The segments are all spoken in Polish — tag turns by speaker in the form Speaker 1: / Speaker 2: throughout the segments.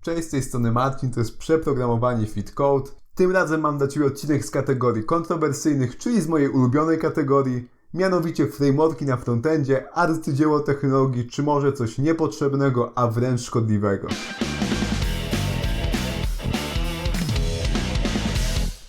Speaker 1: Cześć, z tej strony Marcin, to jest przeprogramowanie Fit Code. Tym razem mam dla Ciebie odcinek z kategorii kontrowersyjnych, czyli z mojej ulubionej kategorii, mianowicie frameworki na frontendzie, arcydzieło technologii, czy może coś niepotrzebnego, a wręcz szkodliwego.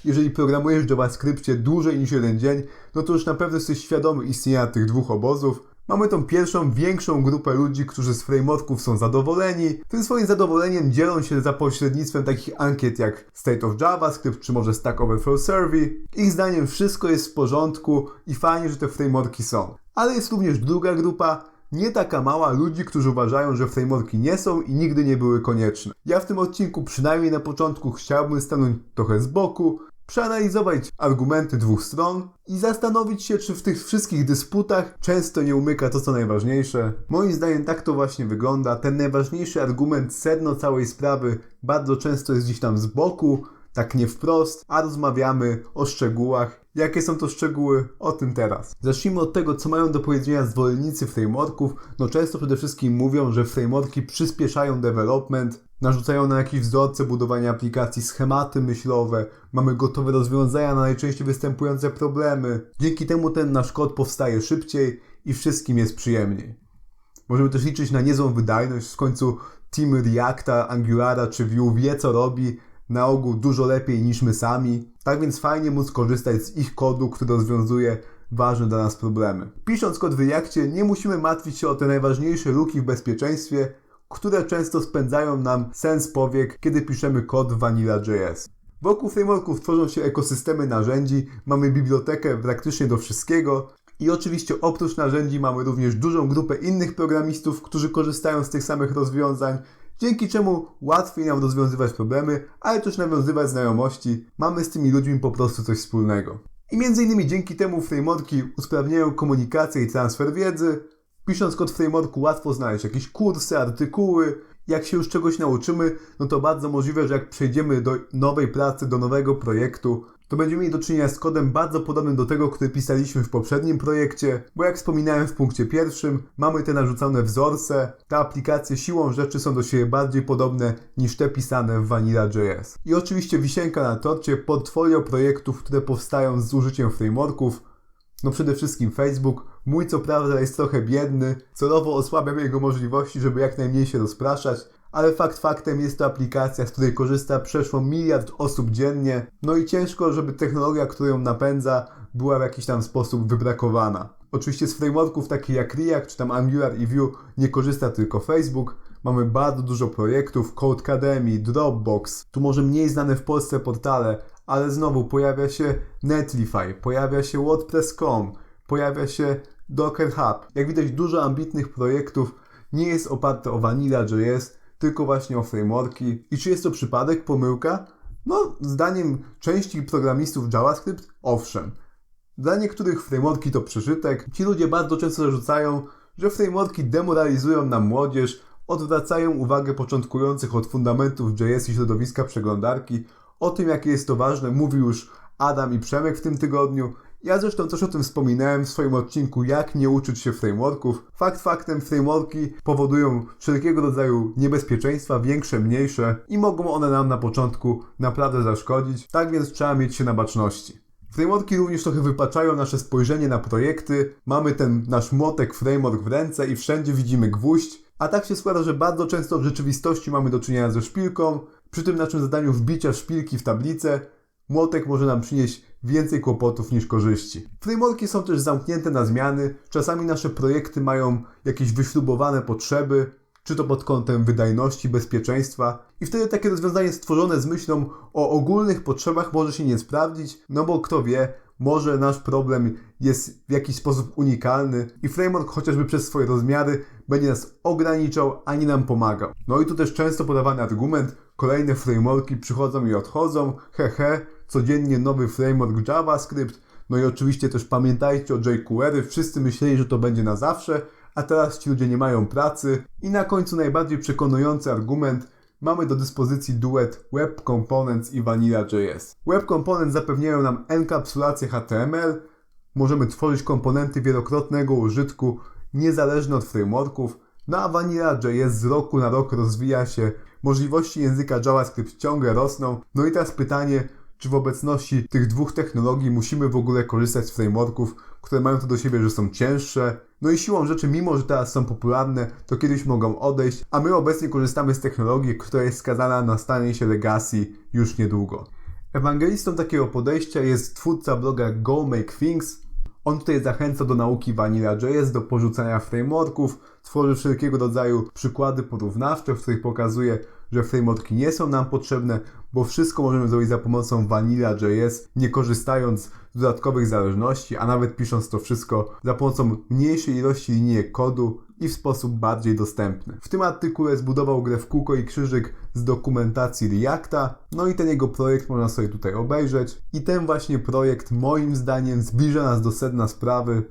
Speaker 1: Jeżeli programujesz w JavaScriptie dłużej niż jeden dzień, no to już na pewno jesteś świadomy istnienia tych dwóch obozów. Mamy tą pierwszą, większą grupę ludzi, którzy z frameworków są zadowoleni. Tym swoim zadowoleniem dzielą się za pośrednictwem takich ankiet jak State of JavaScript, czy może Stack Overflow Survey. Ich zdaniem wszystko jest w porządku i fajnie, że te frameworki są. Ale jest również druga grupa, nie taka mała ludzi, którzy uważają, że frameworki nie są i nigdy nie były konieczne. Ja w tym odcinku, przynajmniej na początku, chciałbym stanąć trochę z boku, przeanalizować argumenty dwóch stron i zastanowić się, czy w tych wszystkich dysputach często nie umyka to, co najważniejsze. Moim zdaniem tak to właśnie wygląda. Ten najważniejszy argument, sedno całej sprawy, bardzo często jest gdzieś tam z boku, tak nie wprost, a rozmawiamy o szczegółach. Jakie są to szczegóły? O tym teraz. Zacznijmy od tego, co mają do powiedzenia zwolennicy frameworków. No często przede wszystkim mówią, że frameworki przyspieszają development, narzucają na jakieś wzorce budowania aplikacji, schematy myślowe, mamy gotowe rozwiązania na najczęściej występujące problemy. Dzięki temu ten nasz kod powstaje szybciej i wszystkim jest przyjemniej. Możemy też liczyć na niezłą wydajność, w końcu team Reacta, Angulara czy Vue wie co robi, na ogół dużo lepiej niż my sami. Tak więc fajnie móc korzystać z ich kodu, który rozwiązuje ważne dla nas problemy. Pisząc kod w Reactie nie musimy martwić się o te najważniejsze luki w bezpieczeństwie, które często spędzają nam sens powiek, kiedy piszemy kod w Vanilla.js. Wokół frameworków tworzą się ekosystemy narzędzi, mamy bibliotekę praktycznie do wszystkiego i oczywiście oprócz narzędzi mamy również dużą grupę innych programistów, którzy korzystają z tych samych rozwiązań, dzięki czemu łatwiej nam rozwiązywać problemy, ale też nawiązywać znajomości. Mamy z tymi ludźmi po prostu coś wspólnego. I między innymi dzięki temu frameworki usprawniają komunikację i transfer wiedzy, Pisząc kod frameworku łatwo znaleźć jakieś kursy, artykuły. Jak się już czegoś nauczymy, no to bardzo możliwe, że jak przejdziemy do nowej pracy, do nowego projektu, to będziemy mieli do czynienia z kodem bardzo podobnym do tego, który pisaliśmy w poprzednim projekcie, bo jak wspominałem w punkcie pierwszym, mamy te narzucone wzorce, te aplikacje siłą rzeczy są do siebie bardziej podobne niż te pisane w Vanilla.js. I oczywiście wisienka na torcie, portfolio projektów, które powstają z użyciem frameworków, no przede wszystkim Facebook. Mój co prawda jest trochę biedny, celowo osłabiam jego możliwości, żeby jak najmniej się rozpraszać, ale fakt faktem jest to aplikacja, z której korzysta przeszło miliard osób dziennie, no i ciężko, żeby technologia, która ją napędza, była w jakiś tam sposób wybrakowana. Oczywiście z frameworków takich jak React czy tam Angular i Vue nie korzysta tylko Facebook, Mamy bardzo dużo projektów, Codecademy, Dropbox, tu może mniej znane w Polsce portale, ale znowu pojawia się Netlify, pojawia się WordPress.com, pojawia się Docker Hub. Jak widać dużo ambitnych projektów nie jest oparte o Vanilla.js, tylko właśnie o frameworki. I czy jest to przypadek, pomyłka? No, zdaniem części programistów JavaScript, owszem. Dla niektórych frameworki to przeżytek. Ci ludzie bardzo często zarzucają, że frameworki demoralizują nam młodzież, odwracają uwagę początkujących od fundamentów JS i środowiska przeglądarki. O tym, jakie jest to ważne, mówił już Adam i Przemek w tym tygodniu. Ja zresztą też o tym wspominałem w swoim odcinku, jak nie uczyć się frameworków. Fakt faktem, frameworki powodują wszelkiego rodzaju niebezpieczeństwa, większe, mniejsze i mogą one nam na początku naprawdę zaszkodzić. Tak więc trzeba mieć się na baczności. Frameworki również trochę wypaczają nasze spojrzenie na projekty. Mamy ten nasz młotek framework w ręce i wszędzie widzimy gwóźdź. A tak się składa, że bardzo często w rzeczywistości mamy do czynienia ze szpilką. Przy tym naszym zadaniu wbicia szpilki w tablicę młotek może nam przynieść więcej kłopotów niż korzyści. Frameworki są też zamknięte na zmiany. Czasami nasze projekty mają jakieś wyśrubowane potrzeby, czy to pod kątem wydajności, bezpieczeństwa. I wtedy takie rozwiązanie stworzone z myślą o ogólnych potrzebach może się nie sprawdzić, no bo kto wie, może nasz problem jest w jakiś sposób unikalny i framework chociażby przez swoje rozmiary będzie nas ograniczał, a nie nam pomagał. No i tu też często podawany argument, kolejne frameworki przychodzą i odchodzą, hehe, codziennie nowy framework JavaScript, no i oczywiście też pamiętajcie o jQuery, wszyscy myśleli, że to będzie na zawsze, a teraz ci ludzie nie mają pracy. I na końcu najbardziej przekonujący argument, mamy do dyspozycji duet Web Components i Vanilla.js. Web Components zapewniają nam enkapsulację HTML, możemy tworzyć komponenty wielokrotnego użytku niezależne od frameworków, no a Vanilla.js z roku na rok rozwija się, możliwości języka JavaScript ciągle rosną. No i teraz pytanie, czy w obecności tych dwóch technologii musimy w ogóle korzystać z frameworków, które mają to do siebie, że są cięższe. No i siłą rzeczy, mimo że teraz są popularne, to kiedyś mogą odejść, a my obecnie korzystamy z technologii, która jest skazana na stanie się legacy już niedługo. Ewangelistą takiego podejścia jest twórca bloga Go Make Things. On tutaj zachęca do nauki Vanilla.js, do porzucania frameworków, tworzy wszelkiego rodzaju przykłady porównawcze, w których pokazuje, że frameworki nie są nam potrzebne, bo wszystko możemy zrobić za pomocą Vanilla.js, nie korzystając z dodatkowych zależności, a nawet pisząc to wszystko za pomocą mniejszej ilości linijek kodu i w sposób bardziej dostępny. W tym artykule zbudował grę w kółko i krzyżyk z dokumentacji Reacta, no i ten jego projekt można sobie tutaj obejrzeć. I ten właśnie projekt moim zdaniem zbliża nas do sedna sprawy,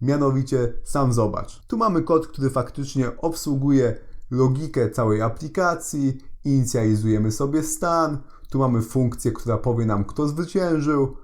Speaker 1: mianowicie sam zobacz. Tu mamy kod, który faktycznie obsługuje logikę całej aplikacji, inicjalizujemy sobie stan, tu mamy funkcję, która powie nam, kto zwyciężył.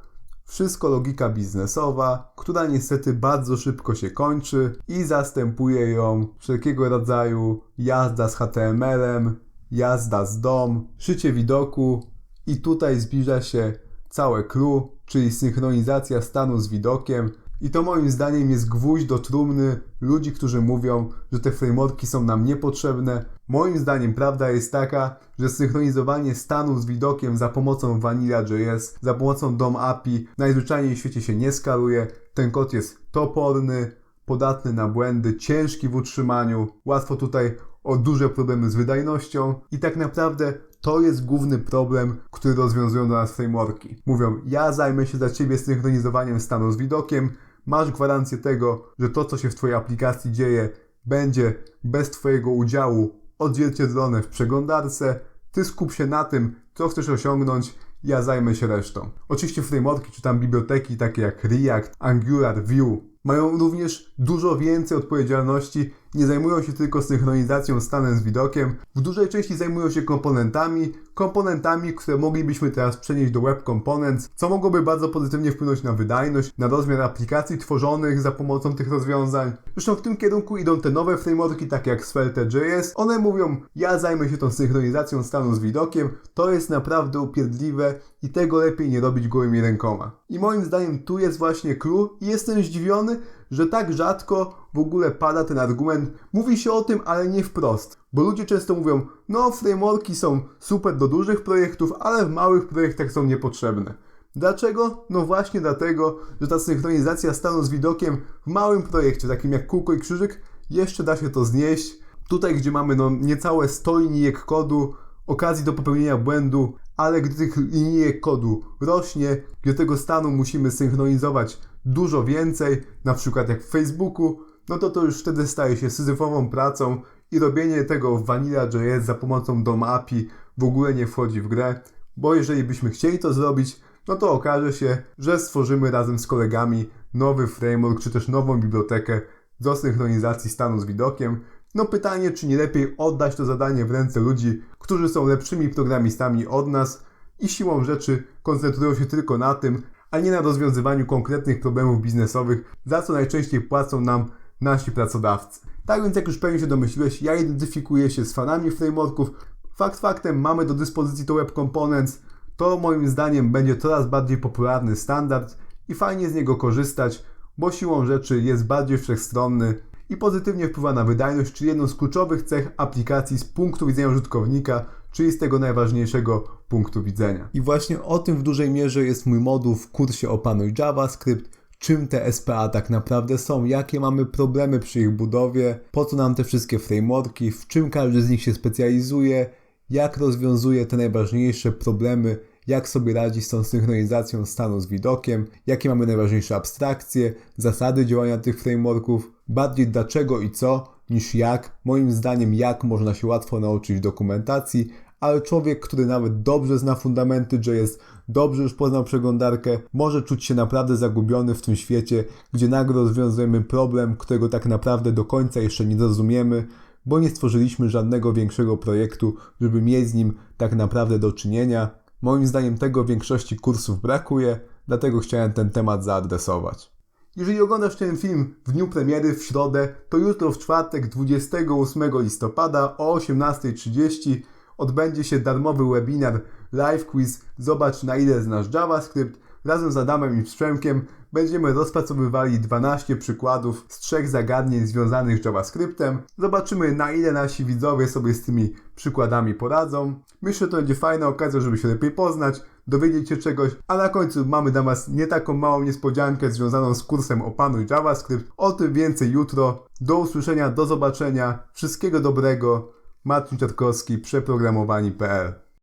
Speaker 1: Wszystko logika biznesowa, która niestety bardzo szybko się kończy i zastępuje ją wszelkiego rodzaju jazda z HTML-em, jazda z DOM, szycie widoku i tutaj zbliża się całe clue, czyli synchronizacja stanu z widokiem, i to moim zdaniem jest gwóźdź do trumny ludzi, którzy mówią, że te frameworki są nam niepotrzebne. Moim zdaniem prawda jest taka, że synchronizowanie stanu z widokiem za pomocą Vanilla.js, za pomocą DOM API najzwyczajniej w świecie się nie skaluje. Ten kod jest toporny, podatny na błędy, ciężki w utrzymaniu, łatwo tutaj o duże problemy z wydajnością i tak naprawdę to jest główny problem, który rozwiązują do nas frameworki. Mówią, ja zajmę się za Ciebie synchronizowaniem stanu z widokiem, masz gwarancję tego, że to, co się w Twojej aplikacji dzieje, będzie bez Twojego udziału odzwierciedlone w przeglądarce. Ty skup się na tym, co chcesz osiągnąć, ja zajmę się resztą. Oczywiście frameworki czy tam biblioteki takie jak React, Angular, Vue mają również dużo więcej odpowiedzialności, nie zajmują się tylko synchronizacją stanem z widokiem, w dużej części zajmują się komponentami, komponentami, które moglibyśmy teraz przenieść do Web Components, co mogłoby bardzo pozytywnie wpłynąć na wydajność, na rozmiar aplikacji tworzonych za pomocą tych rozwiązań. Zresztą w tym kierunku idą te nowe frameworki, takie jak Svelte.js. One mówią, ja zajmę się tą synchronizacją stanu z widokiem, to jest naprawdę upierdliwe i tego lepiej nie robić gołymi rękoma. I moim zdaniem tu jest właśnie clue i jestem zdziwiony, że tak rzadko w ogóle pada ten argument. Mówi się o tym, ale nie wprost. Bo ludzie często mówią, no frameworki są super do dużych projektów, ale w małych projektach są niepotrzebne. Dlaczego? No właśnie dlatego, że ta synchronizacja stanu z widokiem w małym projekcie, takim jak kółko i krzyżyk, jeszcze da się to znieść. Tutaj, gdzie mamy no niecałe 100 linijek kodu, okazji do popełnienia błędu, ale gdy tych linijek kodu rośnie, gdy tego stanu musimy synchronizować dużo więcej, na przykład jak w Facebooku, no to to już wtedy staje się syzyfową pracą i robienie tego w Vanilla.js za pomocą DOM API w ogóle nie wchodzi w grę, bo jeżeli byśmy chcieli to zrobić, no to okaże się, że stworzymy razem z kolegami nowy framework czy też nową bibliotekę do synchronizacji stanu z widokiem. No pytanie, czy nie lepiej oddać to zadanie w ręce ludzi, którzy są lepszymi programistami od nas i siłą rzeczy koncentrują się tylko na tym, a nie na rozwiązywaniu konkretnych problemów biznesowych, za co najczęściej płacą nam nasi pracodawcy. Tak więc jak już pewnie się domyśliłeś, ja identyfikuję się z fanami frameworków. Fakt faktem mamy do dyspozycji to Web Components. To moim zdaniem będzie coraz bardziej popularny standard i fajnie z niego korzystać, bo siłą rzeczy jest bardziej wszechstronny i pozytywnie wpływa na wydajność, czyli jedną z kluczowych cech aplikacji z punktu widzenia użytkownika, czyli z tego najważniejszego punktu widzenia. I właśnie o tym w dużej mierze jest mój moduł w kursie Opanuj JavaScript, czym te SPA tak naprawdę są, jakie mamy problemy przy ich budowie, po co nam te wszystkie frameworki, w czym każdy z nich się specjalizuje, jak rozwiązuje te najważniejsze problemy, jak sobie radzi z tą synchronizacją stanu z widokiem, jakie mamy najważniejsze abstrakcje, zasady działania tych frameworków, bardziej dlaczego i co, niż jak. Moim zdaniem jak można się łatwo nauczyć w dokumentacji, ale człowiek, który nawet dobrze zna fundamenty JS, dobrze już poznał przeglądarkę, może czuć się naprawdę zagubiony w tym świecie, gdzie nagle rozwiązujemy problem, którego tak naprawdę do końca jeszcze nie rozumiemy, bo nie stworzyliśmy żadnego większego projektu, żeby mieć z nim tak naprawdę do czynienia. Moim zdaniem tego w większości kursów brakuje, dlatego chciałem ten temat zaadresować. Jeżeli oglądasz ten film w dniu premiery w środę, to jutro w czwartek 28 listopada o 18.30 odbędzie się darmowy webinar Live Quiz Zobacz na ile znasz JavaScript. Razem z Adamem i Przemkiem będziemy rozpracowywali 12 przykładów z trzech zagadnień związanych z JavaScriptem. Zobaczymy na ile nasi widzowie sobie z tymi przykładami poradzą. Myślę, że to będzie fajna okazja, żeby się lepiej poznać, dowiedzieć się czegoś, a na końcu mamy dla Was nie taką małą niespodziankę związaną z kursem Opanuj JavaScript. O tym więcej jutro. Do usłyszenia, do zobaczenia. Wszystkiego dobrego. Marcin Czatkowski, przeprogramowani.pl